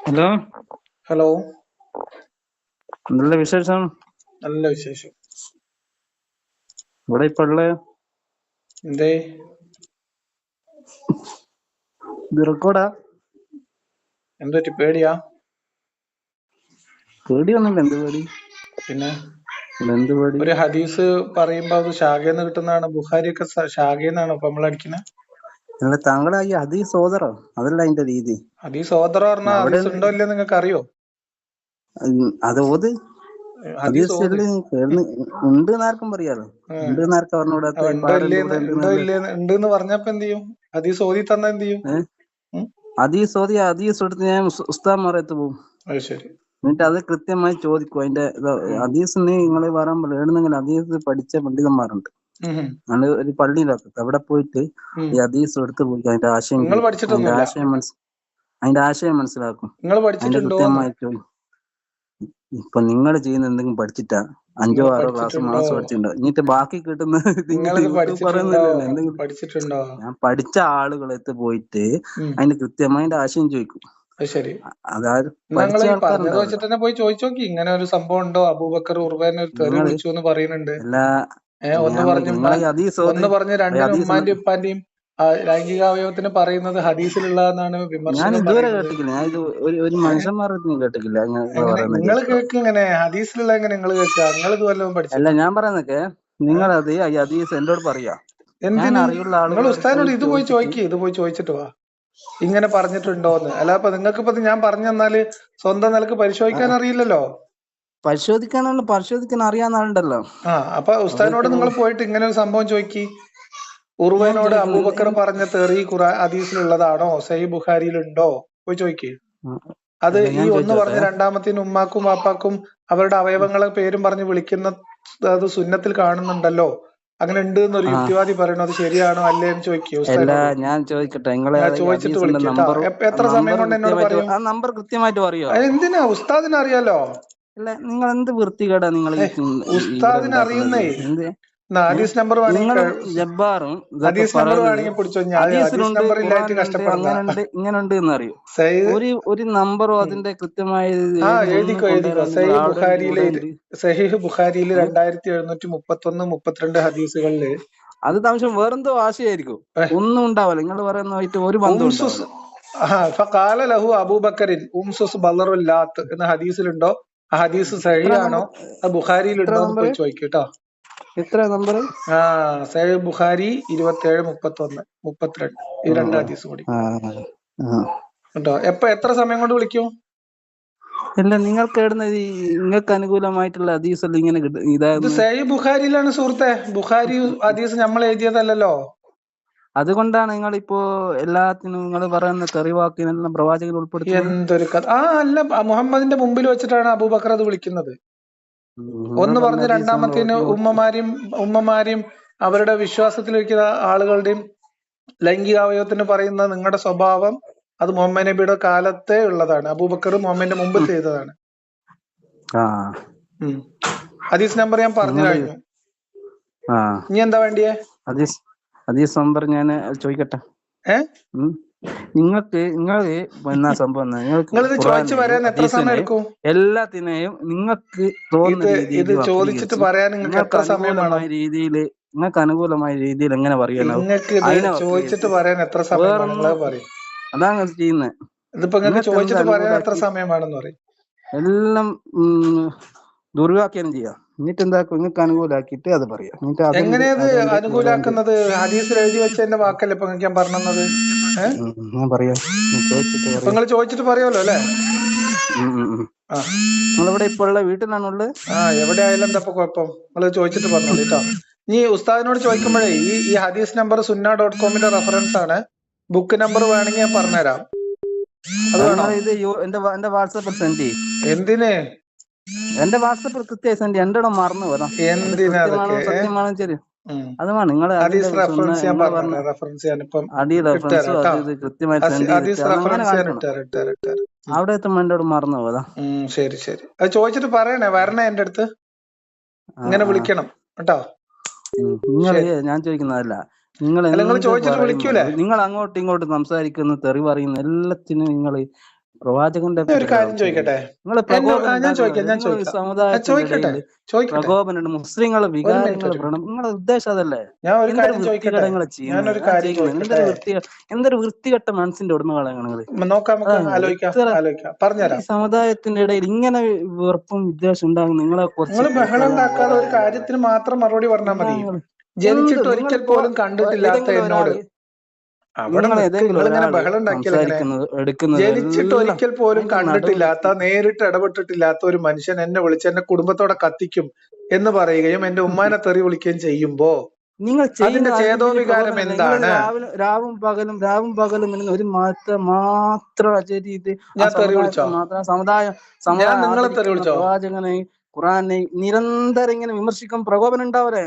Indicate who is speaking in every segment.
Speaker 1: Hello.
Speaker 2: Hello.
Speaker 1: നല്ല വിശേഷം?
Speaker 2: നല്ല വിശേഷം.
Speaker 1: ഇവിടെ ഇപ്പൊ ഉള്ള?
Speaker 2: എന്തേ?
Speaker 1: റെക്കോർഡാ?
Speaker 2: എന്തൊരു പേടിയാ?
Speaker 1: പേടിയൊന്നുമില്ല. എന്ത് പേടി?
Speaker 2: പിന്നെ?
Speaker 1: ഇല്ല, എന്ത് പേടി?
Speaker 2: ഒരു ഹദീസ് പറയുമ്പോ അത് ഷാഗേന്ന് കിട്ടുന്നതാണ്. ബുഹാരി ഒക്കെ ഷാഗേന്നാണ് ഇപ്പൊ നമ്മൾ അടിക്കുന്നത്
Speaker 1: അല്ല താങ്കളെ ഈ അതി സോദറോ? അതല്ല അതിന്റെ രീതി. അവിടെ
Speaker 2: ഉണ്ടോ ഇല്ലയോ നിങ്ങൾക്ക് അറിയോ
Speaker 1: അത് ഓത്. ഉണ്ട് ആർക്കും പറയാലോ. ഉണ്ട് ആർക്കും
Speaker 2: എന്ന് പറഞ്ഞപ്പോ എന്ത് ചെയ്യും? തന്നാ എന്ത് ചെയ്യും? ഉം?
Speaker 1: അതീസ് ഓതി അതീസ് എടുത്ത് ഞാൻ ഉസ്- ഉസ്താദ്മാരത്ത് പോകും
Speaker 2: അത് ശരി.
Speaker 1: എന്നിട്ട് അത് കൃത്യമായി ചോദിക്കും. അതിന്റെ അതീസ് നീ നിങ്ങൾ പറയാൻ എഴുന്നെങ്കിൽ അതീസ് പഠിച്ച പണ്ഡിതന്മാരുണ്ട്. അത് ഒരു പള്ളിയിലൊക്കെ അവിടെ പോയിട്ട് ഈ ഹദീസ് എടുത്ത് പോയി. അതിന്റെ ആശയം അതിന്റെ ആശയം മനസ്സിലാക്കും അതിന്റെ ആശയം മനസ്സിലാക്കും. അതിന്റെ കൃത്യമായിട്ട് ഇപ്പൊ നിങ്ങൾ ചെയ്യുന്ന എന്തെങ്കിലും പഠിച്ചിട്ടാ? അഞ്ചോ ആറോ ക്ലാസ് മാസം പഠിച്ചിട്ടുണ്ടോ? ഇനിയിട്ട് ബാക്കി കിട്ടുന്ന
Speaker 2: നിങ്ങൾ
Speaker 1: പറയുന്നില്ലല്ലോ. എന്തെങ്കിലും ഞാൻ പഠിച്ച ആളുകളെടുത്ത് പോയിട്ട് അതിന്റെ കൃത്യമായ ആശയം ചോദിക്കും.
Speaker 2: ശരി. പറഞ്ഞത് വെച്ചിട്ട് തന്നെ പോയി ചോദിച്ചു നോക്കി. ഇങ്ങനെ ഒരു സംഭവം ഉണ്ടോ? അബൂബക്കർ ഉർവേനെ ഒരു തെറി വിളിച്ചു എന്ന് പറയുന്നുണ്ട്. ഒന്ന് പറഞ്ഞു ഒന്ന് പറഞ്ഞ്
Speaker 1: ഹദീസ്
Speaker 2: ഉമ്മാന്റെയും ഉപ്പാന്റെയും ലൈംഗിക അവയവത്തിന് പറയുന്നത് ഹദീസിലുള്ളതെന്നാണ്
Speaker 1: ഞാൻ
Speaker 2: വിമർശനം
Speaker 1: ഇതുവരെ കേട്ടിട്ടില്ല. ഞാൻ ഇത് ഒരു മനുഷ്യൻ മനുഷ്യന്മാരൊന്നും കേട്ടിട്ടില്ല.
Speaker 2: നിങ്ങൾ കേൾക്കിങ്ങനെ ഹദീസിലുള്ള എങ്ങനെ നിങ്ങൾ കേൾക്കുക നിങ്ങൾ ഇത് വല്ലതും
Speaker 1: അല്ല ഞാൻ പറയുന്നൊക്കെ നിങ്ങൾ അത് ഈ ഹദീസ് എന്നോട് പറയാ. അറിയുള്ള
Speaker 2: നിങ്ങൾ ഉസ്താദിനോട് ഇത് പോയി
Speaker 1: ചോദിച്ചിട്ട്
Speaker 2: ഇത് പോയി ചോദിച്ചിട്ട് വാ. ഇങ്ങനെ പറഞ്ഞിട്ടുണ്ടോന്ന്. അല്ല അപ്പൊ നിങ്ങൾക്ക് ഇപ്പൊ ഞാൻ പറഞ്ഞു തന്നാൽ സ്വന്തം നിലയ്ക്ക് പരിശോധിക്കാൻ അറിയില്ലല്ലോ.
Speaker 1: പരിശോധിക്കാനുള്ള പരിശോധിക്കാൻ
Speaker 2: ആ അപ്പൊ ഉസ്താദിനോട് നിങ്ങൾ പോയിട്ട് ഇങ്ങനെ ഒരു സംഭവം ചോദിക്കി. ഉറുവനോട് അബൂബക്കർ പറഞ്ഞ തെറി ഖുറാ ഹദീസിലുള്ളതാണോ? സഹി ബുഖാരിയിലുണ്ടോ? പോയി ചോദിക്കേ. അത് ഈ ഒന്ന് പറഞ്ഞ രണ്ടാമത്തേന് ഉമ്മാക്കും വാപ്പാക്കും അവരുടെ അവയവങ്ങളെ പേരും പറഞ്ഞ് വിളിക്കുന്ന അത് സുന്നത്തിൽ കാണുന്നുണ്ടല്ലോ. അങ്ങനെ ഉണ്ട് എന്നൊരു യുക്തിവാദി പറയണോ അത് ശരിയാണോ അല്ലേ എന്ന് ചോദിക്കൂ
Speaker 1: ഞാൻ ചോദിക്കട്ടെ നിങ്ങളെ
Speaker 2: ചോദിച്ചിട്ട്
Speaker 1: നമ്പർ
Speaker 2: എത്ര സമയം കൊണ്ട് എന്നോട് പറയും?
Speaker 1: നമ്പർ കൃത്യമായിട്ട് പറയോ
Speaker 2: എന്തിനാ? ഉസ്താദിന് അറിയാലോ.
Speaker 1: അല്ല നിങ്ങൾ എന്ത് വൃത്തികേടാ നിങ്ങൾ
Speaker 2: ഉസ്താദിന് അറിയുന്നേ. ഹദീസ് നമ്പർ
Speaker 1: ജബ്ബാറും അങ്ങനുണ്ട് ഇങ്ങനുണ്ട് എന്നറിയോ? ഒരു ഒരു നമ്പറോ. അതിന്റെ കൃത്യമായ
Speaker 2: എഴുതിക്കോ എഴുതിക്കോ. സഹീഹ് ബുഖാരിയിലെ സഹീഹ് ബുഖാരിയിൽ
Speaker 1: ഏ?
Speaker 2: രണ്ടായിരത്തി എഴുന്നൂറ്റി മുപ്പത്തി ഒന്ന് മുപ്പത്തിരണ്ട് ഹദീസുകളിൽ
Speaker 1: അത് താമസം വേറെന്തോ ആശയായിരിക്കും. ഒന്നും ഉണ്ടാവില്ല. നിങ്ങൾ പറയുന്നതായിട്ട് ഒരു
Speaker 2: ബന്ധം ഫഖാല ലഹു അബൂബക്കറിൻ ഉംസുസ് ലാത്ത് എന്ന ഹദീസിലുണ്ടോ? ആ ഹദീസ് സഹിയാണോ അത് ബുഖാരിയിൽ ഉണ്ടോ എന്ന് പോയി ചോദിക്കും കേട്ടോ
Speaker 1: എത്ര നമ്പർ
Speaker 2: ആ സഹീഹ് ബുഖാരി ഇരുപത്തിയേഴ് മുപ്പത്തി ഒന്ന് മുപ്പത്തിരണ്ട്. ഈ രണ്ട് ഹദീസ് കൂടി. കേട്ടോ. എപ്പ എത്ര സമയം കൊണ്ട് വിളിക്കും?
Speaker 1: അല്ല നിങ്ങൾക്ക് എവിടുന്ന നിങ്ങൾക്ക് അനുകൂലമായിട്ടുള്ള ഹദീസ് അല്ല ഇങ്ങനെ കിട്ട-
Speaker 2: ഇത്
Speaker 1: ഇതാകുന്നു
Speaker 2: സഹീഹ് ബുഖാരിയിലാണ് സുഹൃത്തെ. ബുഖാരി ഹദീസ് നമ്മൾ എഴുതിയതല്ലല്ലോ.
Speaker 1: അതുകൊണ്ടാണ് നിങ്ങൾ ഇപ്പോ എല്ലാത്തിനും നിങ്ങൾ പറയുന്ന തെറിവാക്കിനെല്ലാം പ്രവാചകൻ ഉൾപ്പെടുത്തി
Speaker 2: എന്തൊരു കഥ? ആ അല്ല മുഹമ്മദിന്റെ മുമ്പിൽ വെച്ചിട്ടാണ് അബൂബക്കർ അത് വിളിക്കുന്നത്. ഒന്ന് പറഞ്ഞ് രണ്ടാമത്തേന് ഉമ്മമാരെയും ഉമ്മമാരെയും അവരുടെ വിശ്വാസത്തിലിരിക്കുന്ന ആളുകളുടെയും ലൈംഗികാവയവത്തിന് പറയുന്ന നിങ്ങളുടെ സ്വഭാവം അത് മുഹമ്മദ് നബിയുടെ കാലത്തെ ഉള്ളതാണ്. അബൂബക്കർ മുഹമ്മദിന്റെ മുമ്പ് ചെയ്തതാണ്. ഹദീസ് നമ്പർ ഞാൻ പറഞ്ഞു കഴിഞ്ഞു. ഇനി എന്താ വേണ്ടിയേ?
Speaker 1: ഹദീസ് ഹദീസ് സംഭവം ഞാൻ ചോദിക്കട്ടെ. നിങ്ങൾക്ക് നിങ്ങൾ എന്നാ സംഭവം? നിങ്ങൾക്ക് എല്ലാത്തിനെയും നിങ്ങൾക്ക് തോന്നുന്ന രീതിയിൽ
Speaker 2: നിങ്ങൾക്ക്
Speaker 1: അനുകൂലമായ രീതിയിൽ എങ്ങനെ പറയാനാവും
Speaker 2: ചോദിച്ചിട്ട് പറയാൻ എത്ര സമയം
Speaker 1: അതാണ് ചെയ്യുന്നത്
Speaker 2: ഇതിപ്പോ ചോദിച്ചിട്ട് പറയാൻ എത്ര
Speaker 1: അനുകൂലാക്കി
Speaker 2: സമയം വേണമെന്ന് പറയും.
Speaker 1: എല്ലാം ദുർവാക്യം ദുർവ്യാഖ്യാനം ചെയ്യാം. എന്നിട്ട് എന്താക്കും നിങ്ങൾക്ക് അനുകൂലാക്കിയിട്ട് അത് പറയാം. എന്നിട്ട് അത്
Speaker 2: എങ്ങനെയത് അനുകൂലാക്കുന്നത്? ഹദീസിൽ എഴുതി വെച്ചതിന്റെ വാക്കല്ലേ ഇപ്പൊ ഞാൻ പറഞ്ഞത്?
Speaker 1: ഞാൻ പറയാം.
Speaker 2: ഇപ്പൊ നിങ്ങൾ ചോദിച്ചിട്ട് പറയുമല്ലോ അല്ലേ?
Speaker 1: നിങ്ങളിവിടെ ഇപ്പോൾ ഉള്ള വീട്ടിലാണുള്ളത്
Speaker 2: ആ എവിടെ ആയാലും എന്താ ഇപ്പൊ കുഴപ്പം? നിങ്ങൾ ചോദിച്ചിട്ട് പറഞ്ഞു കേട്ടോ. നീ ഉസ്താദിനോട് ചോദിക്കുമ്പോഴേ ഈ ഈ ഹദീസ് നമ്പർ സുന്ന ഡോട്ട് കോമിന്റെ റെഫറൻസ് ആണ്. ബുക്ക് നമ്പർ വേണമെങ്കിൽ ഞാൻ പറഞ്ഞുതരാം. അത് വേണോ?
Speaker 1: ഇത് എന്റെ വാട്സാപ്പിൽ സെൻഡ് ചെയ്യും.
Speaker 2: എന്തിന്?
Speaker 1: എന്റെ വാട്സപ്പ് കൃത്യമായി സെൻഡ് ചെയ്യാം. എന്റെ മറന്നു
Speaker 2: ഏ?
Speaker 1: സത്യമാണോ ശരി അതുമാണ് നിങ്ങൾ അടി റെഫറൻസ് അത് കൃത്യമായി. അവിടെ എത്തുമ്പോ എന്റെ അവിടെ മറന്നു പോയതാ.
Speaker 2: ഉം, ശരി ശരി. അത് ചോദിച്ചിട്ട് പറയണേ വരണേ എന്റെ അടുത്ത്. ഇങ്ങനെ വിളിക്കണം കേട്ടോ.
Speaker 1: നിങ്ങൾ ഞാൻ ചോദിക്കുന്നതല്ല നിങ്ങൾ
Speaker 2: നിങ്ങൾ
Speaker 1: അങ്ങോട്ടും ഇങ്ങോട്ടും സംസാരിക്കുന്ന തെറി പറയുന്ന എല്ലാത്തിനും നിങ്ങൾ പ്രവാചകന്റെ
Speaker 2: ഒരു കാര്യം ചോദിക്കട്ടെ?
Speaker 1: നിങ്ങൾ
Speaker 2: ഞാൻ ചോദിക്കാം, ഞാൻ ചോദിക്കാം. ആ,
Speaker 1: സമുദായത്തിന്റെ
Speaker 2: ചോദിക്കട്ടെ
Speaker 1: ഇടയിൽ
Speaker 2: ചോദിക്കട്ടെ.
Speaker 1: പ്രകോപനുണ്ട് മുസ്ലിങ്ങളെ വികാരങ്ങൾ
Speaker 2: ഒരു
Speaker 1: വ്രണം നിങ്ങളെ ഉദ്ദേശം അതല്ലേ?
Speaker 2: ഞാൻ ഒരു
Speaker 1: എന്തൊരു
Speaker 2: കാര്യം ചോദിക്കട്ടെ?
Speaker 1: വൃത്തികേടങ്ങളെ
Speaker 2: ഞാനൊരു കാര്യം
Speaker 1: എന്തൊരു
Speaker 2: ചോദിക്കട്ടെ?
Speaker 1: വൃത്തി എന്തൊരു വൃത്തികെട്ട മനസ്സിന്റെ ഉടമകളാണ് നിങ്ങൾ ഈ സമുദായത്തിന്റെ ഇടയിൽ ഇങ്ങനെ വെറുപ്പും വിദ്വേഷം ഉണ്ടാകും നിങ്ങളെ
Speaker 2: കുറച്ച് ബഹളം ഉണ്ടാക്കാതെ ഒരു കാര്യത്തിന് മാത്രം മറുപടി പറഞ്ഞാൽ മതി. ജനിച്ചിട്ട് ഒരിക്കൽ പോലും കണ്ടിട്ടില്ലാത്ത എന്നോട് ജനിച്ചിട്ട് ഒരിക്കൽ പോലും കണ്ടിട്ടില്ലാത്ത നേരിട്ട് ഇടപെട്ടിട്ടില്ലാത്ത ഒരു മനുഷ്യൻ എന്നെ വിളിച്ച് എന്നെ കുടുംബത്തോടെ കത്തിക്കും എന്ന് പറയുകയും എന്റെ ഉമ്മാനെ തെറി വിളിക്കുകയും ചെയ്യുമ്പോ
Speaker 1: നിങ്ങൾ
Speaker 2: അതിന്റെ
Speaker 1: ചെയ്യുന്ന
Speaker 2: ചേതോവികാരം എന്താണ്?
Speaker 1: രാവും പകലും രാവും പകലും ഇരുന്ന് ഒരു മാറ്റം മാത്രം
Speaker 2: വിളിച്ചോ?
Speaker 1: മാത്രം സമുദായം സമുദായം
Speaker 2: നിങ്ങളെ തെറി
Speaker 1: ആദരിക്കുന്ന
Speaker 2: വിളിച്ചോ?
Speaker 1: പ്രവാചകനെ ഖുറാനെ നിരന്തരം ഇങ്ങനെ വിമർശിക്കും പ്രകോപനം ഉണ്ടാവരെ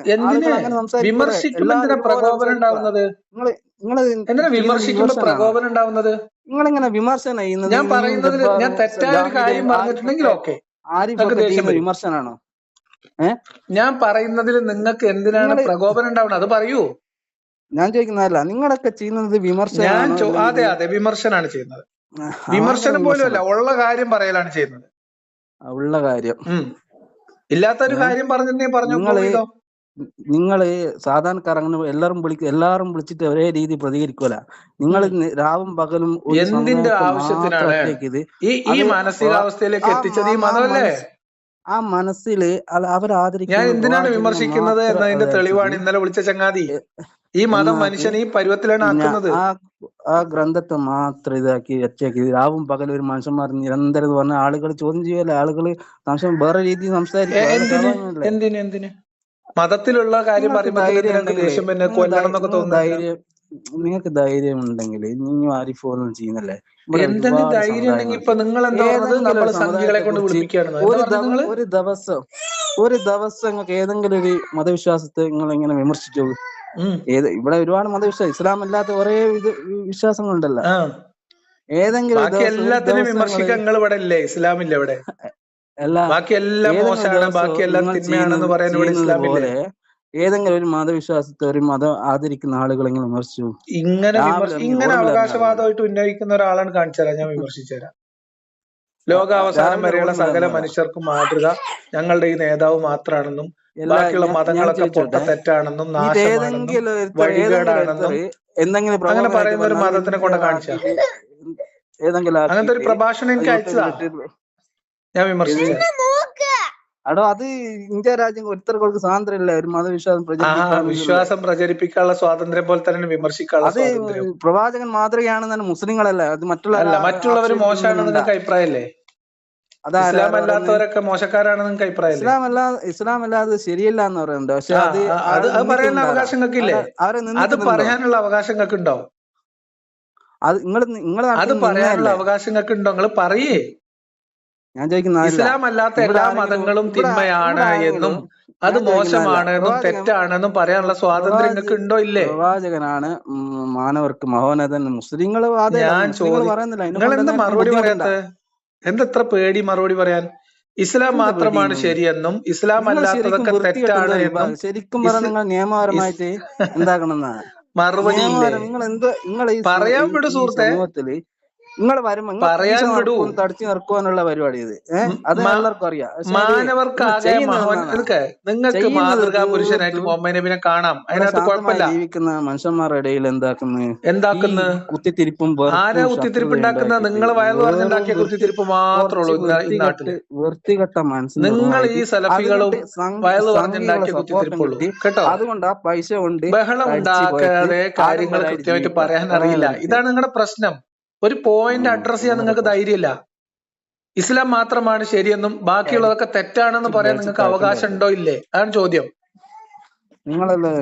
Speaker 1: നിങ്ങളിങ്ങനെ വിമർശനം ചെയ്യുന്നത്
Speaker 2: ഞാൻ പറയുന്നതിൽ ഞാൻ തെറ്റായ ഒരു കാര്യം പറഞ്ഞിട്ടുണ്ടെങ്കിൽ ഓക്കെ.
Speaker 1: വിമർശനാണോ?
Speaker 2: ഞാൻ പറയുന്നതിൽ നിങ്ങൾക്ക് എന്തിനാണ് പ്രകോപനം ഉണ്ടാവുന്നത്? അത് പറയൂ.
Speaker 1: ഞാൻ ചോദിക്കുന്നതല്ല നിങ്ങളൊക്കെ ചെയ്യുന്നത് വിമർശനം
Speaker 2: അതെ അതെ. വിമർശനാണ് ചെയ്യുന്നത്. വിമർശനം പോലും അല്ല. ഉള്ള കാര്യം പറയലാണ് ചെയ്യുന്നത്.
Speaker 1: ഉള്ള കാര്യം.
Speaker 2: ഇല്ലാത്തൊരു കാര്യം പറഞ്ഞേ
Speaker 1: പറഞ്ഞു
Speaker 2: നിങ്ങൾ.
Speaker 1: നിങ്ങൾ സാധാരണക്കാർ അങ്ങനെ എല്ലാരും വിളിക്കും എല്ലാരും വിളിച്ചിട്ട് ഒരേ രീതി പ്രതികരിക്കൂല നിങ്ങൾ രാവും പകലും
Speaker 2: എന്തിന്റെ ആവശ്യത്തിനാണ്? ഈ മാനസികാവസ്ഥയിലേക്ക് എത്തിച്ചത് ഈ മതമല്ലേ
Speaker 1: ആ മനസ്സിൽ അവർ
Speaker 2: ഞാൻ എന്തിനാണ് വിമർശിക്കുന്നത് എന്നതിന്റെ തെളിവാണ് ഇന്നലെ വിളിച്ച ചങ്ങാതി ഈ മതം മനുഷ്യനെ ഈ പരുവത്തിലാണ് ആക്കുന്നത്.
Speaker 1: ആ ഗ്രന്ഥത്തെ മാത്രം ഇതാക്കി ഒറ്റയ്ക്ക് രാവും പകലും ഒരു മനുഷ്യന്മാർ നിരന്തരം ഇത് പറഞ്ഞ ആളുകൾ ചോദ്യം ചെയ്യല്ലേ? ആളുകൾ സംശയം വേറെ രീതിയിൽ സംസാരിക്കും.
Speaker 2: മതത്തിലുള്ള കാര്യം പറയുമ്പോൾ
Speaker 1: ധൈര്യം
Speaker 2: നിങ്ങൾക്ക്
Speaker 1: ധൈര്യം- ഉണ്ടെങ്കിൽ ചെയ്യുന്നല്ലേ
Speaker 2: നിങ്ങൾ എന്താ പറഞ്ഞത്
Speaker 1: ഏതെങ്കിലും ഒരു ദിവസം ഒരു ദിവസം നിങ്ങൾക്ക് ഏതെങ്കിലും ഒരു മതവിശ്വാസത്തെ നിങ്ങൾ ഇങ്ങനെ വിമർശിച്ചു. ഏത് ഇവിടെ ഒരുപാട് മതവിശ്വാസം ഇസ്ലാം അല്ലാത്ത കുറെ ഇത് വിശ്വാസങ്ങളുണ്ടല്ലോ. ഏതെങ്കിലും
Speaker 2: എല്ലാത്തിനും നിങ്ങൾ ഇവിടെ ഇല്ലേ? ഇസ്ലാമില്ല ഇവിടെ. ബാക്കി എല്ലാം മോശമാണ് ബാക്കി എല്ലാം
Speaker 1: നിങ്ങൾ
Speaker 2: തിന്മയാണെന്ന്
Speaker 1: ചെയ്യുന്നത്
Speaker 2: പറയാൻ ഇവിടെ
Speaker 1: ചെയ്യുന്നത്
Speaker 2: ഇസ്ലാമില്ലേ?
Speaker 1: ഏതെങ്കിലും ഒരു മതവിശ്വാസത്തെ ഒരു മതം ആദരിക്കുന്ന ആളുകളെങ്കിലും വിമർശിച്ചു?
Speaker 2: ഇങ്ങനെ ഇങ്ങനെ അവകാശവാദമായിട്ട് ഉന്നയിക്കുന്ന ഒരാളാണ് കാണിച്ചുതരാം ഞാൻ വിമർശിച്ചുതരാം ലോകാവസാനം വരെയുള്ള സകല. മനുഷ്യർക്കും മാതൃക ഞങ്ങളുടെ ഈ നേതാവ് മാത്രാണെന്നും
Speaker 1: എല്ലാ-
Speaker 2: ബാക്കിയുള്ള മതങ്ങളൊക്കെ പൊട്ട തെറ്റാണെന്നും നാശമാണെന്നും വഴികേടാണെന്നും
Speaker 1: എന്തെങ്കിലും
Speaker 2: അങ്ങനെ പറയുന്ന ഒരു മതത്തിനെ കൊണ്ട് കാണിച്ചാ?
Speaker 1: ഏതെങ്കിലും
Speaker 2: അങ്ങനത്തെ ഒരു പ്രഭാഷണം എനിക്ക്
Speaker 1: അയച്ചതാണ്
Speaker 2: അയച്ചതാ. ഞാൻ വിമർശിച്ചു
Speaker 1: അടോ അത് ഇന്ത്യ രാജ്യം ഒരുത്തർക്ക് സ്വാതന്ത്ര്യം ഇല്ല ഒരു മതവിശ്വാസം പ്രചരിപ്പിക്കാൻ
Speaker 2: വിശ്വാസം പ്രചരിപ്പിക്കാനുള്ള സ്വാതന്ത്ര്യം പോലെ തന്നെ വിമർശിക്കാനുള്ള
Speaker 1: അത് പ്രവാചകൻ മാതൃകയാണെന്നാണ് മുസ്ലിങ്ങളല്ല? അത് മറ്റുള്ള
Speaker 2: അല്ല മറ്റുള്ളവർ മോശമാണെന്ന് നിങ്ങൾക്ക് അഭിപ്രായമല്ലേ? ഇസ്ലാം? അല്ലാത്തവരൊക്കെ മോശക്കാരാണെന്ന് നിങ്ങൾക്ക് അഭിപ്രായം
Speaker 1: ഇസ്ലാം അല്ല ഇസ്ലാം അല്ലാതെ ശരിയല്ല എന്ന് പറയുന്നുണ്ട് പക്ഷെ അത്
Speaker 2: അത് പറയാനുള്ള അവകാശം നിങ്ങൾക്കില്ലേ
Speaker 1: അവരെ
Speaker 2: അത് പറയാനുള്ള അവകാശം നിങ്ങൾക്ക് ഉണ്ടോ
Speaker 1: അത് നിങ്ങൾ നിങ്ങൾ
Speaker 2: അത് പറയാനുള്ള അവകാശം നിങ്ങൾക്ക് ഉണ്ടോ നിങ്ങൾ പറയേ.
Speaker 1: ഞാൻ ചോദിക്കുന്ന.
Speaker 2: ഇസ്ലാം അല്ലാത്ത എല്ലാ മതങ്ങളും തിന്മയാണ് എന്നും അത്
Speaker 1: മോശമാണ് എന്നും
Speaker 2: മോശമാണെന്നും തെറ്റാണെന്നും പറയാനുള്ള സ്വാതന്ത്ര്യം നിങ്ങൾക്ക് ഉണ്ടോ ഇല്ലേ?
Speaker 1: പ്രവാചകനാണ് മാനവർക്ക് മഹോന്നതൻ. മുസ്ലിങ്ങൾ
Speaker 2: ഞാൻ
Speaker 1: ചോദിക്കുന്നില്ല
Speaker 2: നിങ്ങൾ എന്താ മറുപടി? പറയാത്തത് എന്തെത്ര പേടി മറുപടി പറയാൻ? ഇസ്ലാം മാത്രമാണ് ശരിയെന്നും ഇസ്ലാം അല്ലാത്തതൊക്കെ തെറ്റാണ് എന്നും
Speaker 1: ശരിക്കും പറഞ്ഞാൽ നിങ്ങൾ നിയമപരമായിട്ട് എന്താക്കണമെന്നാ?
Speaker 2: മറുപടി പറയാൻ വിടു സുഹൃത്തേ.
Speaker 1: നിങ്ങൾ വരുമ്പോ
Speaker 2: പറയാൻ വിടൂ.
Speaker 1: തടിച്ചു നിർക്കുവാനുള്ള പരിപാടി ഇത്? അത് എല്ലാവർക്കും അറിയാം.
Speaker 2: മാനവർക്കാകെ നിങ്ങൾക്ക് മാതൃകാ പുരുഷനായിട്ട് മുഹമ്മദ് നബിനെ കാണാം. അതിനകത്ത് കുഴപ്പമില്ല.
Speaker 1: ജീവിക്കുന്ന മനുഷ്യന്മാരുടെ ഇടയിൽ എന്താക്കുന്നു?
Speaker 2: എന്താക്കുന്നു?
Speaker 1: കുത്തിത്തിരിപ്പും
Speaker 2: ആരാ കുത്തിത്തിരിപ്പ്
Speaker 1: ഉണ്ടാക്കുന്ന
Speaker 2: നിങ്ങൾ വയറു പറഞ്ഞുണ്ടാക്കിയ കുത്തിത്തിരിപ്പ് മാത്രമേ ഉള്ളൂ നാട്ടിൽ.
Speaker 1: വൃത്തികെട്ട് മനസ്സിന്
Speaker 2: നിങ്ങൾ ഈ സെലഫികളും വയറു പറഞ്ഞുണ്ടാക്കിയ കുത്തിത്തിരിപ്പുള്ളൂ.
Speaker 1: കേട്ടോ? അതുകൊണ്ട് ആ പൈസ കൊണ്ട്
Speaker 2: ബഹളം ഉണ്ടാക്കാതെ കാര്യങ്ങൾ കൃത്യമായിട്ട് പറയാൻ അറിയില്ല ഇതാണ് നിങ്ങളുടെ പ്രശ്നം. ഒരു പോയിന്റ് അഡ്രസ് ചെയ്യാൻ നിങ്ങൾക്ക് ധൈര്യമില്ല. ഇസ്ലാം മാത്രമാണ് ശരിയെന്നും ബാക്കിയുള്ളതൊക്കെ തെറ്റാണെന്ന് പറയാൻ നിങ്ങൾക്ക് അവകാശം ഉണ്ടോ ഇല്ലേ? അതാണ് ചോദ്യം.
Speaker 1: നിങ്ങളല്ലേ?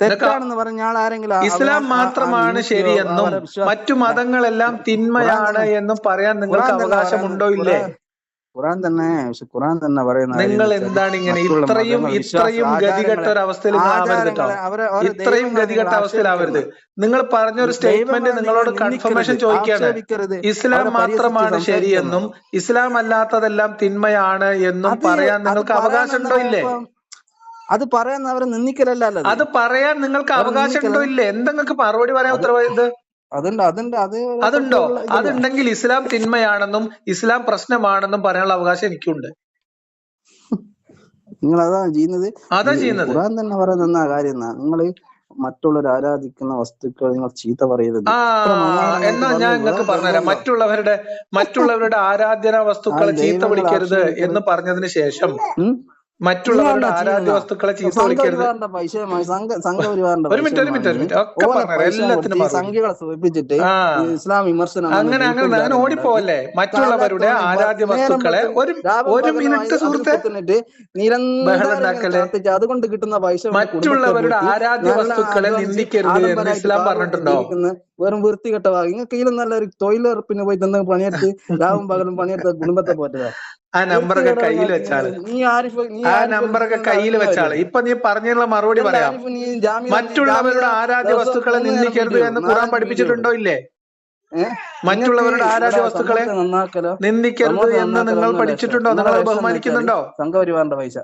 Speaker 1: തെറ്റാണെന്ന് പറഞ്ഞാൽ ആരെങ്കിലും
Speaker 2: ഇസ്ലാം മാത്രമാണ് ശരിയെന്നും മറ്റു മതങ്ങളെല്ലാം തിന്മയാണ് എന്നും പറയാൻ നിങ്ങൾക്ക് അവകാശമുണ്ടോ ഇല്ലേ?
Speaker 1: ഖുറാൻ- തന്നെ ഖുറാൻ തന്നെ പറയുന്നത്
Speaker 2: നിങ്ങൾ എന്താണ് ഇങ്ങനെ ഇത്രയും ഇത്രയും ഗതികെട്ട ഒരു അവസ്ഥയിൽ ഇത്രയും ഗതികെട്ട
Speaker 1: അവസ്ഥയിൽ
Speaker 2: അവസ്ഥയിലാവരുത് നിങ്ങൾ പറഞ്ഞ ഒരു
Speaker 1: സ്റ്റേറ്റ്മെന്റ്
Speaker 2: നിങ്ങളോട് കൺഫർമേഷൻ
Speaker 1: ചോദിക്കാണ്
Speaker 2: ചോദിക്കുകയാണ്. ഇസ്ലാം മാത്രമാണ് ശരിയെന്നും ഇസ്ലാം അല്ലാത്തതെല്ലാം തിന്മയാണ് എന്നും പറയാൻ നിങ്ങൾക്ക് അവകാശം ഉണ്ടോ ഇല്ലേ?
Speaker 1: അത് പറയാൻ അവരെ നിന്ദിക്കലല്ല
Speaker 2: അത് പറയാൻ നിങ്ങൾക്ക് അവകാശം ഉണ്ടോ. ഇല്ലേ? എന്തെങ്കിലും മറുപടി പറയാൻ
Speaker 1: അത്
Speaker 2: ഉത്തരവാദിത്
Speaker 1: അതുണ്ട് അതുണ്ട്. അത്
Speaker 2: അതുണ്ടോ? അതുണ്ടെങ്കിൽ ഇസ്ലാം തിന്മയാണെന്നും ഇസ്ലാം പ്രശ്നമാണെന്നും പറയാനുള്ള അവകാശം എനിക്കുണ്ട്.
Speaker 1: നിങ്ങൾ അതാണ് ചെയ്യുന്നത്?
Speaker 2: അതാ ചെയ്യുന്നത്.
Speaker 1: ഖുർആൻ തന്നെ പറയുന്ന കാര്യം നിങ്ങൾ മറ്റുള്ളവർ ആരാധിക്കുന്ന വസ്തുക്കൾ നിങ്ങൾ ചീത്ത പറയരുത്.
Speaker 2: എന്നാ ഞാൻ നിങ്ങൾക്ക് പറഞ്ഞുതരാം. മറ്റുള്ളവരുടെ മറ്റുള്ളവരുടെ ആരാധനാ
Speaker 1: വസ്തുക്കൾ
Speaker 2: ചീത്ത വിളിക്കരുത് എന്ന് പറഞ്ഞതിന് ശേഷം? മറ്റുള്ളവരുടെ ആരാധ്യ വസ്തുക്കളെ ചീത്ത വിളിക്കരുത്. ഒരു മിനിറ്റ് ഒരു മിനിറ്റ് ഒരു മിനിറ്റ് ഒക്കെ എല്ലാത്തിനും
Speaker 1: സംഖ്യകളെ സൂചിപ്പിച്ചിട്ട് ഇസ്ലാം വിമർശനം
Speaker 2: അങ്ങനെ അങ്ങനെ അങ്ങനെ ഓടിപ്പോവല്ലേ? മറ്റുള്ളവരുടെ ആരാധ്യ വസ്തുക്കളെ ഒരു ഒരു മിനിറ്റ് സുഹൃത്തെ?
Speaker 1: നിരന്തരം അതുകൊണ്ട് കിട്ടുന്ന പൈസ
Speaker 2: മറ്റുള്ളവരുടെ ആരാധ്യ വസ്തുക്കളെ നിന്ദിക്കരുത് എന്ന് ഇസ്ലാം പറഞ്ഞിട്ടുണ്ടോ?
Speaker 1: വെറും വൃത്തികെട്ട ഭാഗം നിങ്ങൾക്ക് കയ്യിലും നല്ല ഒരു തൊഴിലുറപ്പിന് പോയി തന്നെ പണിയെടുത്ത് രാവും പകലും പണിയെടുത്ത കുടുംബത്തെ പോറ്റതാ.
Speaker 2: ആ നമ്പറൊക്കെ കയ്യിൽ വെച്ചാൾ.
Speaker 1: നീ ആരിഫ് നീ
Speaker 2: ആ നമ്പറൊക്കെ കയ്യിൽ വെച്ചാൾ. ഇപ്പൊ നീ പറഞ്ഞതിനുള്ള മറുപടി പറയാം. മറ്റുള്ളവരുടെ ആരാധ്യ വസ്തുക്കളെ നിന്ദിക്കരുത് എന്ന്. ഖുറാൻ പഠിപ്പിച്ചിട്ടുണ്ടോ ഇല്ലേ? മറ്റുള്ളവരുടെ ആരാധ്യ വസ്തുക്കളെ നിന്ദിക്കരുത് എന്ന് നിങ്ങൾ പഠിച്ചിട്ടുണ്ടോ. നിങ്ങൾ ബഹുമാനിക്കുന്നുണ്ടോ?
Speaker 1: സംഘപരിവാറിന്റെ പൈസ.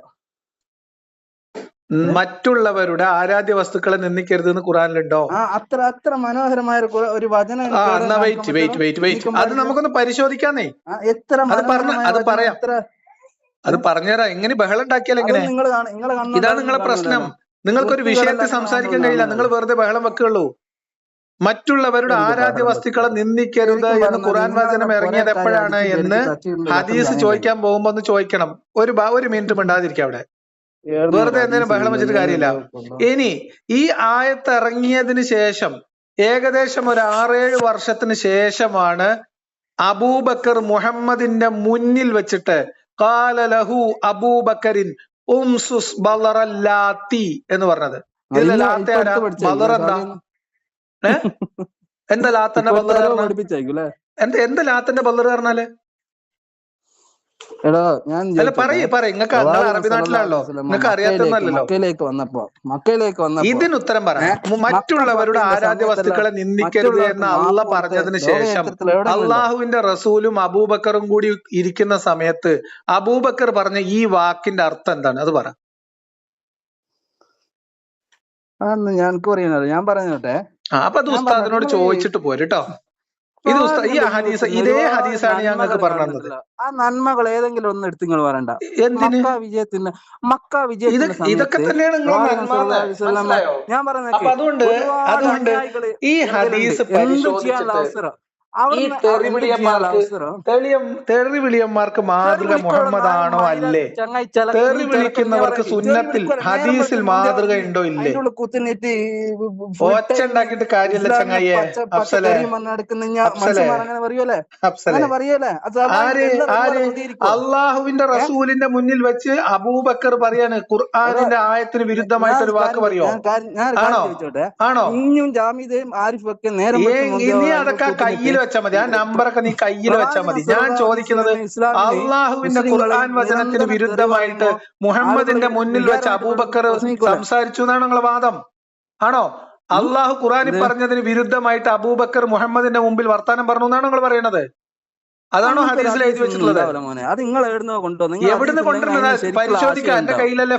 Speaker 2: മറ്റുള്ളവരുടെ ആരാധ്യ വസ്തുക്കളെ നിന്ദിക്കരുത് എന്ന് ഖുറാനിലുണ്ടോ
Speaker 1: ആ അത്ര അത്ര മനോഹരമായ ഒരു വചനം
Speaker 2: വെയിറ്റ് വെയിറ്റ് വെയിറ്റ് വെയിറ്റ് അത് നമുക്കൊന്ന് പരിശോധിക്കാന്നേ.
Speaker 1: ആ, എത്ര
Speaker 2: അത് പറഞ്ഞ- അത് പറയാം. അത് പറഞ്ഞുതരാം. എങ്ങനെ ബഹളം ഉണ്ടാക്കിയാൽ എങ്ങനെ?
Speaker 1: ഇതാ നിങ്ങളെ
Speaker 2: ഇതാണ് നിങ്ങളെ പ്രശ്നം. നിങ്ങൾക്കൊരു വിഷയത്തിൽ സംസാരിക്കാൻ കഴിയില്ല നിങ്ങൾ വെറുതെ ബഹളം വെക്കുള്ളൂ മറ്റുള്ളവരുടെ ആരാധ്യ വസ്തുക്കളെ നിന്ദിക്കരുത് എന്ന് ഖുറാൻ വചനം ഇറങ്ങിയത് എപ്പോഴാണ് എന്ന് ഹദീസ് ചോദിക്കാൻ പോകുമ്പോ ഒന്ന് ചോദിക്കണം. ഒരു ബ- ഒരു മിനിറ്റ് മിണ്ടാതിരിക്കാം അവിടെ. വെറുതെ എന്തേലും ബഹളം വെച്ചിട്ട് കാര്യമില്ല. ഇനി ഈ ആയത്ത് ഇറങ്ങിയതിന് ശേഷം ഏകദേശം ഒരു ആറേഴ് വർഷത്തിന് ശേഷമാണ് അബൂബക്കർ മുഹമ്മദിന്റെ മുന്നിൽ വെച്ചിട്ട് കാല ലഹു അബൂബക്കറിൻ ഉംസുസ് ബലറല്ലാത്തി എന്ന് പറഞ്ഞത് ഇതിലെ ലാത്ത ആരാ? ബലർ എന്താ? ലാത്തന്റെ
Speaker 1: അല്ലേ?
Speaker 2: എന്താ എന്താ ലാത്തന്റെ ബല്ലർ പറഞ്ഞാൽ
Speaker 1: എടാ ഞാൻ
Speaker 2: പറയ് പറയ്.
Speaker 1: മക്കയിലേക്ക് വന്നപ്പോ മക്കയിലേക്ക് വന്നപ്പോ
Speaker 2: ഇതിന് ഉത്തരം പറ. മറ്റുള്ളവരുടെ ആരാധ്യ വസ്തുക്കളെ നിന്ദിക്കരുത് എന്ന് അല്ല പറഞ്ഞതിന് ശേഷം അള്ളാഹുവിന്റെ റസൂലും അബൂബക്കറും കൂടി ഇരിക്കുന്ന സമയത്ത് അബൂബക്കർ പറഞ്ഞ ഈ വാക്കിന്റെ അർത്ഥം എന്താണ്? അത് പറ.
Speaker 1: ഞാൻ പറയുന്നത് ഞാൻ പറഞ്ഞോട്ടെ
Speaker 2: അപ്പൊ അത് ഉസ്താദിനോട് ചോദിച്ചിട്ട് പോരുട്ടോ ഇത് ഉസ്താ- ഈ ഹദീസ് ഇതേ ഹദീസാണ് ഞങ്ങൾക്ക് നിങ്ങൾക്ക് തന്നത്.
Speaker 1: ആ നന്മകൾ ഏതെങ്കിലും ഒന്ന് എടുത്ത് നിങ്ങൾ പറയണ്ട
Speaker 2: എന്തിന്?
Speaker 1: മക്ക വിജയത്തിന്റെ മക്ക
Speaker 2: ഇത് ഇതൊക്കെ തന്നെയാണ്
Speaker 1: ഞാൻ പറഞ്ഞത്
Speaker 2: അപ്പൊ അതുകൊണ്ട് അതുകൊണ്ട് ഈ ഹദീസ്
Speaker 1: എന്ത് ചെയ്യാനുള്ള അവസരം?
Speaker 2: തെളിയം തെറി വിളിയന്മാർക്ക് മാതൃക മുഹമ്മദ് ആണോ അല്ലേ? തെറി വിളിക്കുന്നവർക്ക് സുന്നത്തിൽ
Speaker 1: തെറി
Speaker 2: ഹദീസിൽ മാതൃക ഉണ്ടോ ഇല്ലേ?
Speaker 1: അതിന്റെ ഒച്ചുണ്ടാക്കിട്ട് ഈ
Speaker 2: കാര്യമില്ല ചങ്ങായിയെ. അഫ്സലെ? അള്ളാഹുവിന്റെ റസൂലിന്റെ മുന്നിൽ വെച്ച് അബൂബക്കർ പറയാണ് ഖുർആാനിന്റെ ആയത്തിന് വിരുദ്ധമായിട്ട് ഒരു വാക്ക് പറയോ? ആണോ? ആണോ?
Speaker 1: ഇനിയും ജാമിദയും ആരിഫൊക്കെ നേരം ഇനി
Speaker 2: അതൊക്കെ കയ്യിൽ വെച്ചാൽ മതി. ആ നമ്പറൊക്കെ നീ കയ്യിൽ വെച്ചാൽ മതി. ഞാൻ ചോദിക്കുന്നത് അള്ളാഹുവിന്റെ ഖുർആൻ വചനത്തിന് വിരുദ്ധമായിട്ട് മുഹമ്മദിന്റെ മുന്നിൽ വെച്ച് അബൂബക്കർ സംസാരിച്ചു എന്നാണ് നിങ്ങളെ വാദം. ആണോ? അള്ളാഹു ഖുറാനിൽ
Speaker 1: എന്ത്?
Speaker 2: പറഞ്ഞതിന് വിരുദ്ധമായിട്ട് അബൂബക്കർ മുഹമ്മദിന്റെ മുമ്പിൽ വർത്താനം പറഞ്ഞു എന്നാണ് നിങ്ങൾ പറയുന്നത് അതാണോ ഹദീസിൽ എഴുതി വെച്ചിട്ടുള്ളത്.
Speaker 1: അത് നിങ്ങൾ എവിടുന്നോ കൊണ്ടുവന്നു.
Speaker 2: എവിടുന്ന്
Speaker 1: ഹദീസ് ഉണ്ടെങ്കിൽ
Speaker 2: കൊണ്ടുവരുന്നത്
Speaker 1: അതിന് ശരിക്കുള്ള
Speaker 2: പരിശോധിക്കാം
Speaker 1: ആശയം
Speaker 2: എന്റെ. കയ്യിലല്ലേ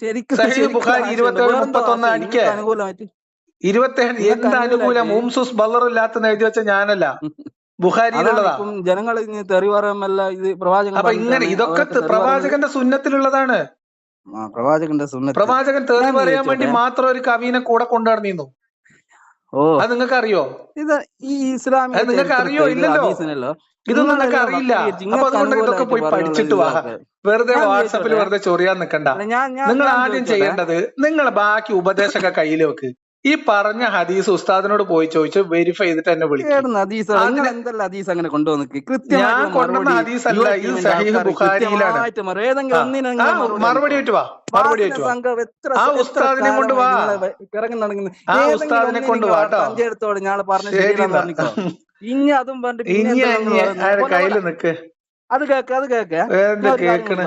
Speaker 1: ശരിക്കും
Speaker 2: സഹീഹ് ബുഖാരി
Speaker 1: ഉണ്ടാവും. വേറെന്തോ
Speaker 2: മുപ്പത്തൊന്ന്
Speaker 1: ആശയം
Speaker 2: അടിക്കേ. ഇരുപത്തേഴ് എന്ത് അനുകൂലം?
Speaker 1: ഉംസുസ്
Speaker 2: മൂംസുസ് ബല്ലറില്ലാത്തെന്ന് എഴുതി വെച്ച ഞാനല്ല.
Speaker 1: ബുഹാരിയിലുള്ളതാ ജനങ്ങൾ ഇനി തെറി പറയുമല്ല ഇത് പ്രവാചകൻ
Speaker 2: അപ്പൊ ഇങ്ങനെ ഇതൊക്കെ. പ്രവാചകന്റെ സുന്നത്തിലുള്ളതാണ്.
Speaker 1: പ്രവാചകന്റെ സുന്നത്ത്.
Speaker 2: പ്രവാചകൻ തെറി പറയാൻ വേണ്ടി മാത്രം ഒരു കവിനെ കൂടെ കൊണ്ടുനടന്നിരുന്നു
Speaker 1: ഓ.
Speaker 2: അത് നിങ്ങൾക്ക് അറിയോ
Speaker 1: ഇത് ഈ ഇസ്ലാമിക
Speaker 2: നിങ്ങൾക്ക് അറിയോ? ഇല്ലല്ലോ. ഇതൊന്നും
Speaker 1: നിനക്ക്
Speaker 2: നിങ്ങൾക്ക് അറിയില്ല അപ്പൊ അതുകൊണ്ട് ഇതൊക്കെ പോയി പഠിച്ചിട്ട് വാ. വെറുതെ വാട്സപ്പിൽ വെറുതെ ചൊറിയാൻ നിക്കണ്ട. നിങ്ങൾ ആദ്യം ചെയ്യേണ്ടത് നിങ്ങൾ ബാക്കി ഉപദേശമൊക്കെ കയ്യിൽ വെക്ക്. ഈ പറഞ്ഞ ഹദീസ് ഉസ്താദിനോട് പോയി ചോദിച്ച് വെരിഫൈ ചെയ്തിട്ട് എന്നെ വിളിക്കും.
Speaker 1: ഹദീസ് എന്തെല്ലാം ഹദീസ് അങ്ങനെ കൊണ്ടുവന്നു
Speaker 2: ഞാൻ കൊണ്ടുവന്ന ഹദീസ് അല്ല ഇത് സഹീഹ് ബുഖാരിയിലാണ്.
Speaker 1: മറുപടി
Speaker 2: ആയിട്ട് വാ മറുപടി ആയിട്ട് വാ. ആ ഉസ്താദിനെ കൊണ്ട് വാ. ആ ഉസ്താദിനെ കൊണ്ട്
Speaker 1: ഞാൻ പറഞ്ഞു ഇനി അതും.
Speaker 2: നിക്ക്.
Speaker 1: അത് കേക്ക് അത് കേക്ക്.
Speaker 2: കേക്കണേ?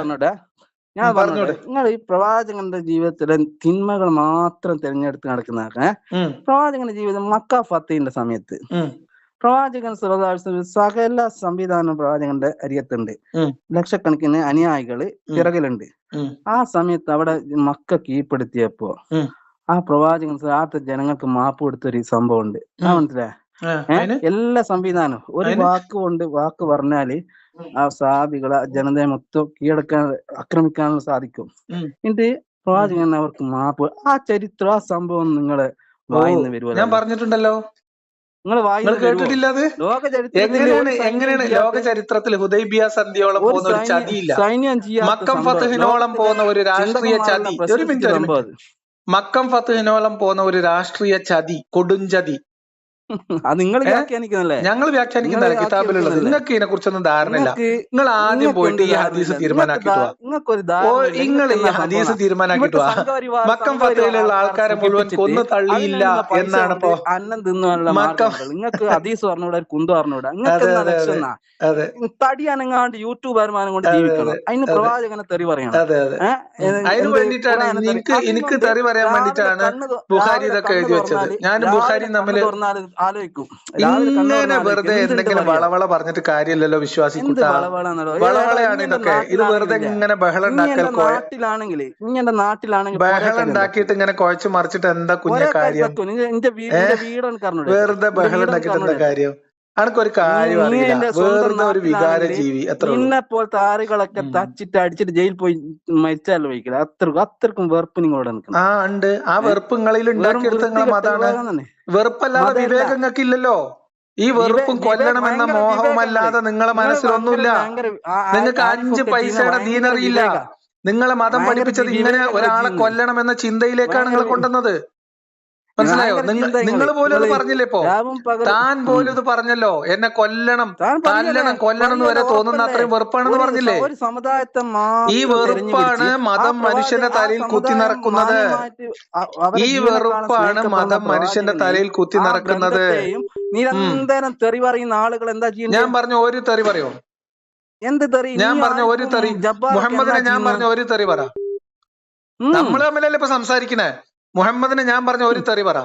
Speaker 1: ഞാൻ പറഞ്ഞോട്ടെ.
Speaker 2: പറഞ്ഞോട്.
Speaker 1: നിങ്ങൾ ഈ പ്രവാചകന്റെ ജീവിതത്തിലെ തിന്മകൾ മാത്രം തിരഞ്ഞെടുത്ത് നടക്കുന്നതൊക്കെ
Speaker 2: ഉം,
Speaker 1: പ്രവാചകന്റെ ജീവിതം മക്ക ഫത്തിന്റെ സമയത്ത്. പ്രവാചകൻ സകല സംവിധാനം പ്രവാചകന്റെ അരിയത്തുണ്ട്. ലക്ഷക്കണക്കിന് അനുയായികൾ പിറകിലുണ്ട്. ആ സമയത്ത് അവിടെ മക്ക കീഴ്പ്പെടുത്തിയപ്പോ ആ പ്രവാചകൻ ആദ്യത്തെ ജനങ്ങൾക്ക് മാപ്പ് കൊടുത്തൊരു സംഭവം ഉണ്ട് ആ. മനസ്സിലായ? എല്ലാ സംവിധാനവും ഒരു? വാക്ക് കൊണ്ട് വാക്ക് പറഞ്ഞാൽ ആ സാബികളെ ജനതയെ മൊത്തം കീഴടക്കാൻ ആക്രമിക്കാനുള്ള സാധിക്കും. എന്നിട്ട് പ്രവാചകൻ അവർക്ക് മാപ്പ് ആ ചരിത്രം ആ സംഭവം നിങ്ങളെ വായിന്ന്
Speaker 2: ഞാൻ
Speaker 1: വരുമല്ലോ
Speaker 2: പറഞ്ഞിട്ടുണ്ടല്ലോ.
Speaker 1: നിങ്ങൾ
Speaker 2: കേട്ടിട്ടില്ല അത്? എങ്ങനെയാണ് എങ്ങനെയാണ് ലോക ചരിത്രത്തിൽ ഹുദൈബിയ സന്ധിയോളം പോകുന്ന ഒരു ചതിയില്ല? മക്കം ഫത്തുഹിനോളം പോകുന്ന ഒരു രാഷ്ട്രീയ ചതി. ഒരു മിനിറ്റ് മക്കം ഫത്തഹിനോളം പോകുന്ന ഒരു രാഷ്ട്രീയ ചതി കൊടുംചതി
Speaker 1: നിങ്ങൾ വ്യാഖ്യാനിക്കുന്നല്ലേ
Speaker 2: ഞങ്ങൾ വ്യാഖ്യാനിക്കുന്ന
Speaker 1: നിങ്ങൾ
Speaker 2: കിതാബിലുള്ളത്.
Speaker 1: വ്യാഖ്യാനിക്കുന്നതല്ലേ?
Speaker 2: നിങ്ങൾക്ക് ഇതിനെ കുറിച്ചൊന്നും ധാരണയില്ല നിങ്ങൾ ആദ്യം പോയിട്ട് ഈ ഹദീസ്
Speaker 1: ധാരണയില്ല.
Speaker 2: നിങ്ങൾ ഈ ഹദീസ്
Speaker 1: സംഘപരിവാർ-
Speaker 2: മക്കം ഫത്തയിലുള്ള ആൾക്കാരെ മുഴുവൻ കൊന്നു തള്ളിയില്ല എന്നാണ് ഇപ്പോ
Speaker 1: അന്നം തിന്നുവാനുള്ള
Speaker 2: മക്കം-
Speaker 1: നിങ്ങൾക്ക് ഹദീസ് പറഞ്ഞൂടെ കുന്തു പറഞ്ഞൂടെ നിങ്ങൾക്ക്
Speaker 2: അതെ,
Speaker 1: എന്താ
Speaker 2: അതെ,
Speaker 1: ലക്ഷ്യം
Speaker 2: അതെ.
Speaker 1: എന്നാ?
Speaker 2: അതെ.
Speaker 1: തടി അനങ്ങാണ്ട് യൂട്യൂബ് വരുമാനം കൊണ്ട് ജീവിക്കണം.
Speaker 2: അതെ,
Speaker 1: അതിന്
Speaker 2: അതെ.
Speaker 1: പ്രവാചകനെ തെറി പറയണം.
Speaker 2: അതിന് വേണ്ടിയിട്ടാണ്
Speaker 1: ഖുർആനെ
Speaker 2: എനിക്ക് എനിക്ക് തെറി പറയാൻ
Speaker 1: വേണ്ടിട്ടാണ്
Speaker 2: വേണ്ടിയിട്ടാണ്
Speaker 1: രാവിലെ
Speaker 2: ഇതൊക്കെ എഴുതി വെച്ചത്.
Speaker 1: ഞാൻ
Speaker 2: ബുഹാരി
Speaker 1: രാവിലെ ആലോചിക്കും.
Speaker 2: ഇങ്ങനെ വെറുതെ എന്തെങ്കിലും വളവള പറഞ്ഞിട്ട് കാര്യമില്ലല്ലോ വളവളയാണ് ഇതൊക്കെ. ഇത് വെറുതെ ഇങ്ങനെ ബഹളം ഉണ്ടാക്കൽ
Speaker 1: നാട്ടിലാണെങ്കിൽ ഇങ്ങനെ നാട്ടിലാണെങ്കിൽ
Speaker 2: ബഹളം ഉണ്ടാക്കിയിട്ട് ഇങ്ങനെ കുഴച്ച് മറിച്ചിട്ട് എന്താ കുഞ്ഞു കാര്യം? വെറുതെ ബഹളം ഉണ്ടാക്കിയിട്ട് എന്താ കാര്യം? അനക്കൊരു കാര്യം അറിയില്ല.
Speaker 1: എന്റെ
Speaker 2: ഒരു വികാര ജീവി അത്ര
Speaker 1: നിന്നെ പോലത്തെ ആറുകളൊക്കെ തച്ചിട്ട് അടിച്ചിട്ട് ജയിലിൽ പോയി മരിച്ചാലോ വഹിക്കില്ല അത്രക്കും അത്രക്കും വെറുപ്പ് നിങ്ങളോട് നിൽക്കണം
Speaker 2: ആ ഉണ്ട്. ആ വെറുപ്പ് നിങ്ങളിൽ ഉണ്ടാക്കിയെടുത്ത നിങ്ങളെ മതാണ്. വെറുപ്പല്ലാതെ. വിവേകം നിങ്ങൾക്ക് ഇല്ലല്ലോ ഈ വെറുപ്പും
Speaker 1: കൊല്ലണം
Speaker 2: എന്ന
Speaker 1: മോഹവും
Speaker 2: മോഹവുമല്ലാതെ. നിങ്ങളെ മനസ്സിലൊന്നുമില്ല. നിങ്ങൾക്ക് അഞ്ച് പൈസയുടെ ദീനറിയില്ല. നിങ്ങളെ മതം പഠിപ്പിച്ചത് ഇങ്ങനെ ഒരാളെ
Speaker 1: കൊല്ലണം
Speaker 2: എന്ന ചിന്തയിലേക്കാണ് നിങ്ങൾ
Speaker 1: ഭയങ്കര
Speaker 2: കൊണ്ടുവന്നത്. മനസ്സിലായോ? നിങ്ങൾ പോലും അത് പറഞ്ഞില്ലേ ഇപ്പോ? താൻ പോലും ഇത് പറഞ്ഞല്ലോ. എന്നെ കൊല്ലണം. തല്ലണം കൊല്ലണം എന്ന് വരെ? തോന്നുന്ന? അത്രയും വെറുപ്പാണെന്ന് പറഞ്ഞില്ലേ?
Speaker 1: ഒരു സമുദായത്തെ
Speaker 2: ഈ വെറുപ്പാണ് മതം മനുഷ്യന്റെ തലയിൽ കുത്തി നിറക്കുന്നത് ഈ വെറുപ്പാണ് മതം മനുഷ്യന്റെ തലയിൽ കുത്തി നിറക്കുന്നത്
Speaker 1: നിരന്തരം തെറി പറയുന്ന ആളുകൾ എന്താ
Speaker 2: ഞാൻ പറഞ്ഞു ഒരു തെറി പറയോ.
Speaker 1: എന്ത് തെറി?
Speaker 2: ഞാൻ പറഞ്ഞു ഒരു തെറി. മുഹമ്മദിനെ ഞാൻ പറഞ്ഞു ഒരു തെറി പറ. നമ്മൾ തമ്മിലല്ലേ ഇപ്പൊ സംസാരിക്കണേ? മുഹമ്മദിനെ ഞാൻ പറഞ്ഞ ഒരു തെറി പറ.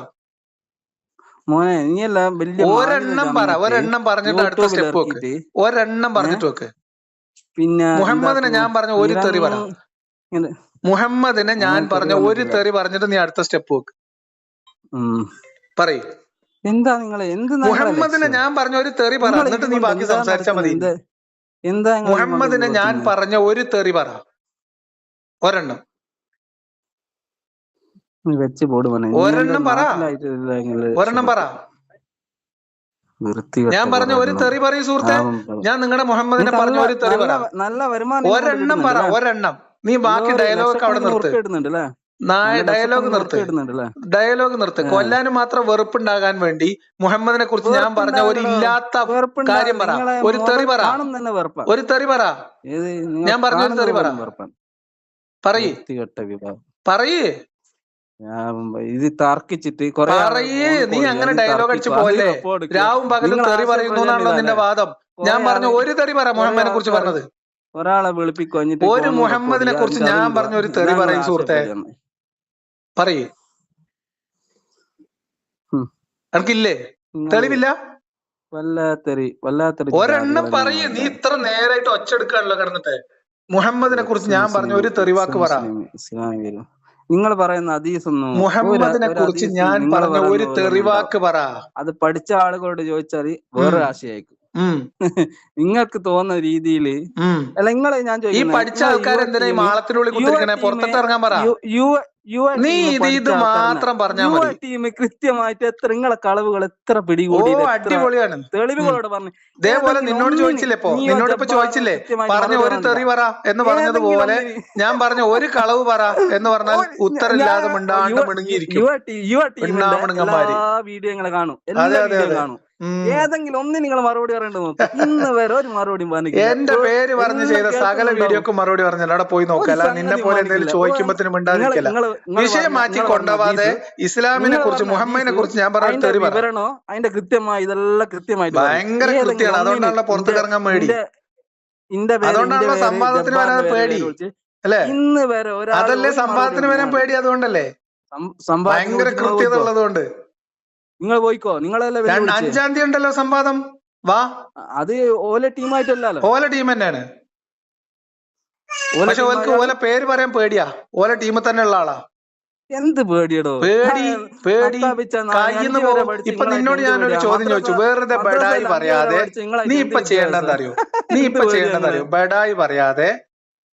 Speaker 1: മോനെ നീയല്ല വലിയ
Speaker 2: ഒരെണ്ണം പറ ഒരെണ്ണം പറഞ്ഞിട്ട് അടുത്ത സ്റ്റെപ്പ് വെക്ക്. ഒരെണ്ണം പറഞ്ഞിട്ട് വെക്ക്.
Speaker 1: പിന്നെ
Speaker 2: മുഹമ്മദിനെ ഞാൻ പറഞ്ഞ ഒരു തെറി പറ. മുഹമ്മദിന് ഞാൻ പറഞ്ഞ ഒരു തെറി പറഞ്ഞിട്ട് നീ അടുത്ത സ്റ്റെപ്പ് വെക്ക്. പറയ്.
Speaker 1: എന്താ നിങ്ങൾ എന്ത്
Speaker 2: മുഹമ്മദിനെ ഞാൻ പറഞ്ഞ ഒരു തെറി പറ എന്നിട്ട് നീ ബാക്കി സംസാരിച്ചാ മതി?
Speaker 1: എന്താ
Speaker 2: മുഹമ്മദിനെ ഞാൻ പറഞ്ഞ ഒരു തെറി പറ. ഒരെണ്ണം.
Speaker 1: വെച്ച് ബോർഡ്
Speaker 2: ഒരെണ്ണം പറ. ഒരെണ്ണം പറ. ഞാൻ പറഞ്ഞ ഒരു. തെറി പറയൂ സുഹൃത്തെ. ഞാൻ നിങ്ങളുടെ മുഹമ്മദിനെ പറഞ്ഞ ഒരു തെറി പറ.
Speaker 1: നല്ല- വരുമാനം
Speaker 2: ഒരെണ്ണം പറ ഒരെണ്ണം. നീ ബാക്കി ഡയലോഗ് അവിടെ
Speaker 1: ലക്ഷക്കണക്കിന്
Speaker 2: നിർത്ത്.
Speaker 1: ഉറുപ്പിക ഇടുന്നുണ്ട് അല്ലേ?
Speaker 2: നായ
Speaker 1: നല്ല
Speaker 2: ഡയലോഗ് നിർത്ത്? ഡയലോഗ് നിർത്ത്. കൊല്ലാനും മാത്രം വെറുപ്പുണ്ടാകാൻ വേണ്ടി മുഹമ്മദിനെ കുറിച്ച് ഞാൻ പറഞ്ഞ ഒരു ഇല്ലാത്ത കാര്യം പറ. ഒരു തെറി പറ. ഒരു തെറി പറ. ഞാൻ പറഞ്ഞ ഒരു തെറി പറ. പറയേ. പറയേ.
Speaker 1: ഇത് തർക്കിച്ചിട്ട് കൊറേ
Speaker 2: നീ അങ്ങനെ ഡയലോഗ് അടിച്ചു പോലെ. രാവും പകലും തെറി പറയുന്നു എന്നാണല്ലോ നിന്റെ വാദം. ഞാൻ പറഞ്ഞ ഒരു തെറി പറ മുഹമ്മദിനെ കുറിച്ച് പറഞ്ഞത്.
Speaker 1: ഒരാളെ വിളിപ്പിക്കും
Speaker 2: ഒരു മുഹമ്മദിനെ കുറിച്ച് ഞാൻ പറഞ്ഞ ഒരു തെറി പറയും സുഹൃത്തെ. പറയേ.
Speaker 1: പറയ്.
Speaker 2: എനിക്കില്ലേ? തെളിവില്ല?
Speaker 1: വല്ലാത്തെറി വല്ലാത്തെറി
Speaker 2: ഒരെണ്ണം പറയേ
Speaker 1: പറയ്
Speaker 2: നീ ഇത്ര നേരായിട്ട് ഒച്ചെടുക്കാണല്ലോ കിടന്നിട്ട്. മുഹമ്മദിനെ കുറിച്ച് ഞാൻ പറഞ്ഞ ഒരു തെറിവാക്ക് പറ.
Speaker 1: നിങ്ങൾ പറയുന്ന ഹദീസൊന്നും
Speaker 2: മുഹമ്മദിനെ കുറിച്ച് ഞാൻ പറഞ്ഞ ഒരു തെറിവാക്ക് പറ.
Speaker 1: അത് പഠിച്ച ആളുകളോട് ചോദിച്ചാൽ വേറെ ആശയായിരിക്കും. നിങ്ങൾക്ക് തോന്നുന്ന
Speaker 2: രീതിയിൽ
Speaker 1: അല്ല നിങ്ങളെ ഞാൻ
Speaker 2: ഈ
Speaker 1: ചോദിക്കുന്നത്,
Speaker 2: നീ ഇത് ഇത്. മാത്രം
Speaker 1: യുവ ടീം കൃത്യമായിട്ട് എത്ര നിങ്ങളെ കളവുകൾ എത്ര പിടികൂടി
Speaker 2: അടിപൊളിയാണ്.
Speaker 1: തെളിവുകളോട് പറഞ്ഞു.
Speaker 2: ഇതേപോലെ നിന്നോട് ചോദിച്ചില്ലേ ഇപ്പൊ? നിന്നോട് ഇപ്പൊ ചോദിച്ചില്ലേ? പറഞ്ഞ ഒരു തെറി പറ എന്ന് പറഞ്ഞതുപോലെ ഞാൻ പറഞ്ഞ ഒരു കളവ് പറ എന്ന് പറഞ്ഞാൽ ഉത്തരമില്ലാതെ മിണ്ടാണ്ട് മിണുങ്ങിയിരിക്കും.
Speaker 1: യുവ ടീ-. എല്ലാ വീഡിയോ കാണും. എല്ലാ
Speaker 2: വീഡിയോ
Speaker 1: കാണും. ഏതെങ്കിലും ഒന്നിന് നിങ്ങൾ മറുപടി പറയേണ്ടത് നോക്കും. ഇന്ന് വരെ ഒരു മറുപടിയും പറഞ്ഞില്ല
Speaker 2: എന്റെ പേര് പറഞ്ഞ്
Speaker 1: എല്ലാം
Speaker 2: ചെയ്ത സകല. വീഡിയോക്ക് മറുപടി പറഞ്ഞല്ലോ. അവിടെ പോയി നിന്നെ പോലെ എന്തെങ്കിലും വിഷയം മാറ്റി കൊണ്ടുപോവാതെ ഇസ്ലാമിനെ കുറിച്ച് മുഹമ്മദിനെ കുറിച്ച് ഞാൻ പറഞ്ഞ
Speaker 1: അതിന്റെ
Speaker 2: തെറി
Speaker 1: കൃത്യമായി ഇതെല്ലാം കൃത്യമായി
Speaker 2: ഭയങ്കര കൃത്യമാണ്.
Speaker 1: അതുകൊണ്ടാണ്
Speaker 2: അതുകൊണ്ടാണല്ലോ പുറത്ത്
Speaker 1: ഇന്റെ-
Speaker 2: ഇറങ്ങാൻ പേടി.
Speaker 1: ഇന്റെ- ഇന്റെ പേര്,
Speaker 2: അതുകൊണ്ടാണല്ലോ സംവാദത്തിന് വരാൻ പേടി. അല്ലേ?
Speaker 1: ഇന്ന് വരെ
Speaker 2: അതല്ലേ സംവാദത്തിന് വരാൻ പേടി അതുകൊണ്ടല്ലേ?
Speaker 1: സംവാദം
Speaker 2: ഭയങ്കര കൃത്യത ഉള്ളതുകൊണ്ട്.
Speaker 1: നിങ്ങൾ പോയിക്കോ. നിങ്ങളല്ലേ
Speaker 2: അഞ്ചാം തീയതി ഉണ്ടല്ലോ സംവാദം. വാ.
Speaker 1: അത് ഓല ടീമായിട്ടല്ലോ
Speaker 2: ഓല ടീം തന്നെയാണ്.
Speaker 1: ഓലെ
Speaker 2: പക്ഷെ
Speaker 1: ഓലക്ക്
Speaker 2: ഓല പേര് പറയാൻ പേടിയാ. ഓല ടീമിൽ തന്നെ ഉള്ള ആളാ.
Speaker 1: എന്ത് പേടിയടോ?
Speaker 2: പേടി പേടി. കയ്യിന്ന് ഇപ്പൊ നിന്നോട് ഞാനൊരു ചോദ്യം ചോദിച്ചു. വേറെ ബഡായി പറയാതെ? നീ ഇപ്പൊ ചെയ്യേണ്ടത് അറിയോ? നീ ഇപ്പൊ അറിയോ? ബഡായി പറയാതെ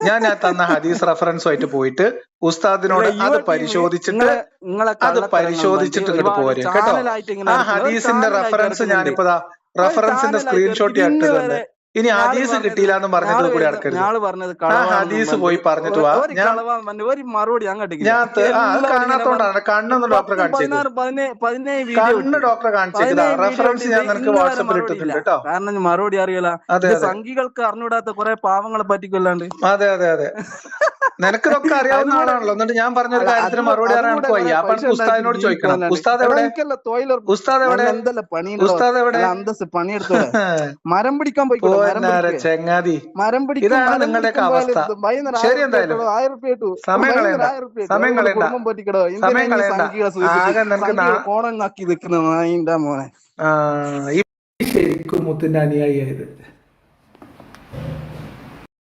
Speaker 2: ഞാൻ ആ തന്ന ഹദീസ് റഫറൻസുമായിട്ട് പോയിട്ട് ഉസ്താദിനോട് അത് പരിശോധിച്ചിട്ട് അത് പരിശോധിച്ചിട്ട് ഇങ്ങോട്ട് പോരെ കേട്ടോ? ആ ഹദീസിന്റെ റഫറൻസ്. ഞാനിപ്പോ റെഫറൻസിന്റെ സ്ക്രീൻഷോട്ട് ഞാൻ
Speaker 1: വരെ
Speaker 2: ഇനി ഹദീസ് കിട്ടിയില്ല എന്ന്
Speaker 1: പറഞ്ഞിട്ട്
Speaker 2: കൂടി അടക്കരുത്
Speaker 1: ഞാൻ പറഞ്ഞത്
Speaker 2: ഹദീസ് പോയി പറഞ്ഞിട്ട് വാ. ഞാൻ
Speaker 1: ഒരു മറുപടി
Speaker 2: ഞാൻ കണ്ടിട്ടില്ല. ഞാൻ കാണാത്തോണ്ടാണ്. കണ്ണൊന്ന് ഡോക്ടറെ
Speaker 1: കാണിച്ചത്
Speaker 2: കണ്ണ് ഡോക്ടറെ കാണിച്ചത് റെഫറൻസ് ഞാൻ നിനക്ക് വാട്സപ്പിൽ ഇട്ടിട്ടുണ്ട് കേട്ടോ.
Speaker 1: കാരണം മറുപടി അറിയില്ല. സംഘികൾക്ക് അറിഞ്ഞൂടാത്ത കുറെ പാവങ്ങളെ പറ്റിക്കൊല്ലാണ്ട്.
Speaker 2: അതെ അതെ അതെ. നിനക്ക് ഇതൊക്കെ അറിയാവുന്ന ആളാണല്ലോ. എന്നിട്ട് ഞാൻ പറഞ്ഞ ഒരു കാര്യത്തിന് മറുപടി എനിക്ക് വയ്യ അപ്പൊ ഉസ്താദിനോട് ചോദിക്കണം. ഉസ്താദ് എവിടെ? ഉസ്താദ് എവിടെ? ഉസ്താദ് എവിടെ?
Speaker 1: അന്തസ് മരം പിടിക്കാൻ പോയി
Speaker 2: ചെങ്ങാതി.
Speaker 1: മരം പിടിക്കാൻ
Speaker 2: ഇതാണ്
Speaker 1: നിങ്ങളുടെ
Speaker 2: നിങ്ങളുടെയൊക്കെ അവസ്ഥ. ശരി എന്തായാലും.
Speaker 1: ആയിരം.
Speaker 2: സമയം കളയണ്ട. കളയണ്ട. കളയണ്ട. ആകെ നിനക്ക്
Speaker 1: നിൽക്കുന്ന മോനെ.
Speaker 2: ആ ഈ ശരിക്കും മുത്തിന്റെ അനുയായിയായത്.